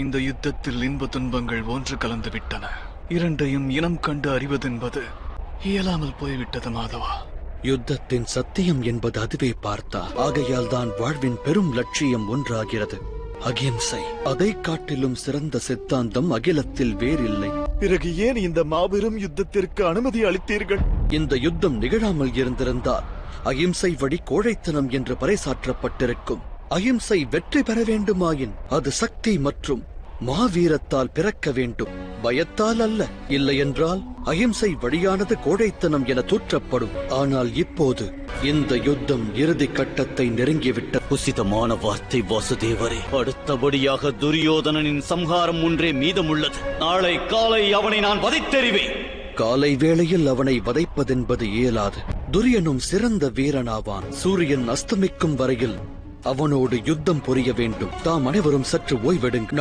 இந்த யுத்தத்தில் இன்ப துன்பங்கள் ஒன்று கலந்து விட்டன இரண்டையும் இனம் கண்டு அறிவதென்பது இயலாமல் போய்விட்டது மாதவா. யுத்தத்தின் சத்தியம் என்பது அதுவே பார்த்தா ஆகையால் தான் வாழ்வின் பெரும் லட்சியம் ஒன்றாகிறது. அகிம்சை அதை காட்டிலும் சிறந்த சித்தாந்தம் அகிலத்தில் வேறில்லை. பிறகு ஏன் இந்த மாபெரும் யுத்தத்திற்கு அனுமதி அளித்தீர்கள்? இந்த யுத்தம் நிகழாமல் இருந்திருந்தால் அகிம்சை வழி கோழைத்தனம் என்று பறைசாற்றப்பட்டிருக்கும். அகிம்சை வெற்றி பெற வேண்டுமாயின் அது சக்தி மற்றும் மாவீரத்தால் பிறக்க வேண்டும். பயத்தால் அல்ல இல்லையென்றால் அகிம்சை வழியானது கோழைத்தனம் என தூற்றப்படும். ஆனால் இப்போது இந்த யுத்தம் இறுதி கட்டத்தை நெருங்கிவிட்ட. உசிதமான வார்த்தை வாசுதேவரே. அடுத்தபடியாக துரியோதனனின் சம்ஹாரம் ஒன்றே மீதமுள்ளது. நாளை காலை அவனை நான் வதைத்தெறிவேன். காலை வேளையில் அவனை வதைப்பதென்பது இயலாது. துரியனும் சிறந்த வீரனாவான். சூரியன் அஸ்தமிக்கும் வரையில் அவனோடு யுத்தம் புரிய வேண்டும். தாம் அனைவரும் சற்று ஓய்வெடுங்க.